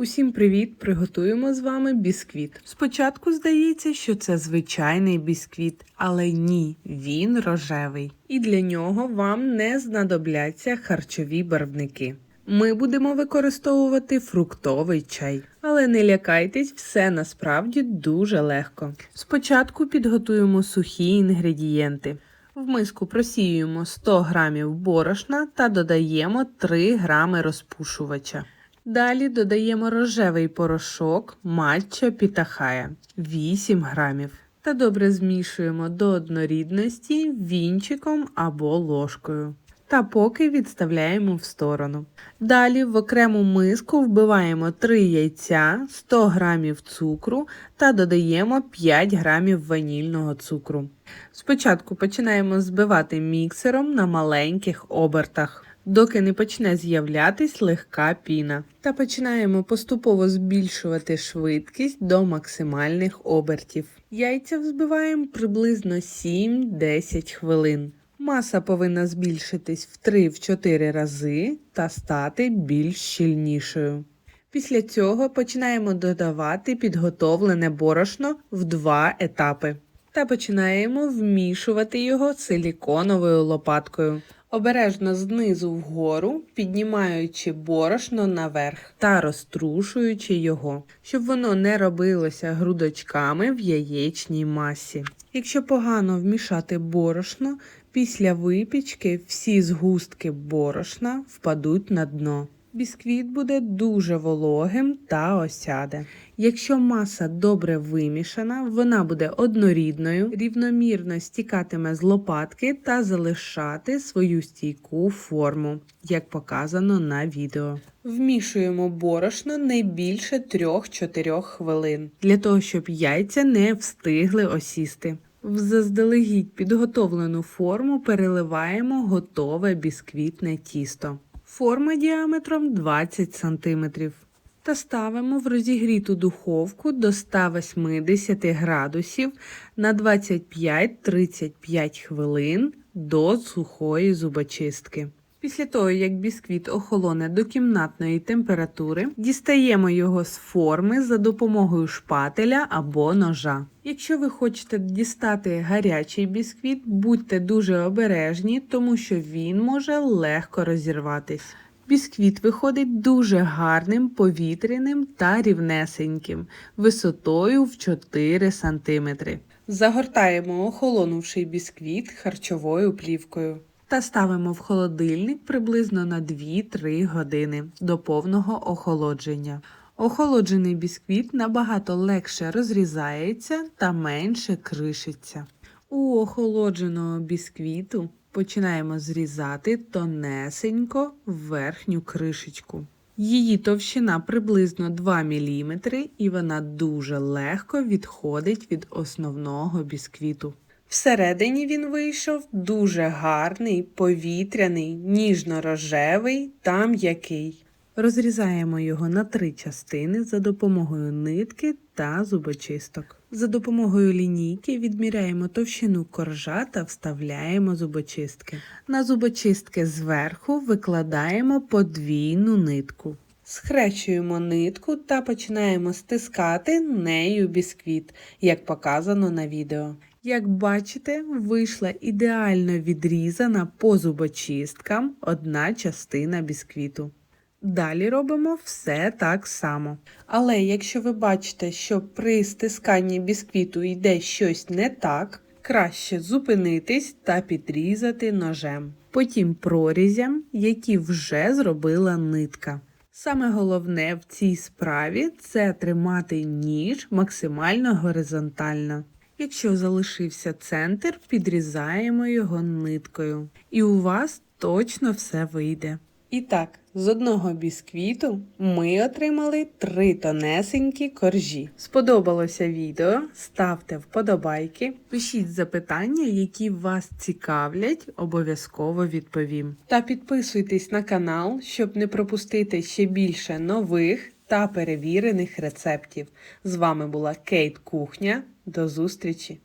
Усім привіт! Приготуємо з вами бісквіт. Спочатку здається, що це звичайний бісквіт, але ні, він рожевий. І для нього вам не знадобляться харчові барвники. Ми будемо використовувати фруктовий чай. Але не лякайтесь, все насправді дуже легко. Спочатку підготуємо сухі інгредієнти. В миску просіюємо 100 г борошна та додаємо 3 г розпушувача. Далі додаємо рожевий порошок матча пітахая 8 грамів. Та добре змішуємо до однорідності вінчиком або ложкою. Та поки відставляємо в сторону. Далі в окрему миску вбиваємо 3 яйця, 100 г цукру та додаємо 5 г ванільного цукру. Спочатку починаємо збивати міксером на маленьких обертах доки не почне з'являтись легка піна. Та починаємо поступово збільшувати швидкість до максимальних обертів. Яйця взбиваємо приблизно 7-10 хвилин. Маса повинна збільшитись в 3-4 рази та стати більш щільнішою. Після цього починаємо додавати підготовлене борошно в два етапи та починаємо вмішувати його силіконовою лопаткою обережно знизу вгору, піднімаючи борошно наверх та розтрушуючи його, щоб воно не робилося грудочками в яєчній масі. Якщо погано вмішати борошно, після випічки всі згустки борошна впадуть на дно. Бісквіт буде дуже вологим та осяде. Якщо маса добре вимішана, вона буде однорідною, рівномірно стікатиме з лопатки та залишати свою стійку форму, як показано на відео. Вмішуємо борошно не більше 3-4 хвилин, для того, щоб яйця не встигли осісти. В заздалегідь підготовлену форму переливаємо готове бісквітне тісто. Форма діаметром 20 см та ставимо в розігріту духовку до 180 градусів на 25-35 хвилин до сухої зубочистки. Після того, як бісквіт охолоне до кімнатної температури, дістаємо його з форми за допомогою шпателя або ножа. Якщо ви хочете дістати гарячий бісквіт, будьте дуже обережні, тому що він може легко розірватись. Бісквіт виходить дуже гарним, повітряним та рівнесеньким, висотою в 4 см. Загортаємо охолонувший бісквіт харчовою плівкою та ставимо в холодильник приблизно на 2-3 години до повного охолодження. Охолоджений бісквіт набагато легше розрізається та менше кришиться. У охолодженого бісквіту починаємо зрізати тонесенько верхню кришечку. Її товщина приблизно 2 мм і вона дуже легко відходить від основного бісквіту. Всередині він вийшов дуже гарний, повітряний, ніжно-рожевий та м'який. Розрізаємо його на три частини за допомогою нитки та зубочисток. За допомогою лінійки відміряємо товщину коржа та вставляємо зубочистки. На зубочистки зверху викладаємо подвійну нитку. Схрещуємо нитку та починаємо стискати нею бісквіт, як показано на відео. Як бачите, вийшла ідеально відрізана по зубочисткам одна частина бісквіту. Далі робимо все так само. Але якщо ви бачите, що при стисканні бісквіту йде щось не так, краще зупинитись та підрізати ножем. Потім прорізям, які вже зробила нитка. Саме головне в цій справі це тримати ніж максимально горизонтально. Якщо залишився центр, підрізаємо його ниткою. І у вас точно все вийде. І так, з одного бісквіту ми отримали три тонесенькі коржі. Сподобалося відео? Ставте вподобайки, пишіть запитання, які вас цікавлять, обов'язково відповім. Та підписуйтесь на канал, щоб не пропустити ще більше нових та перевірених рецептів. З вами була Кейт Кухня. До зустрічі!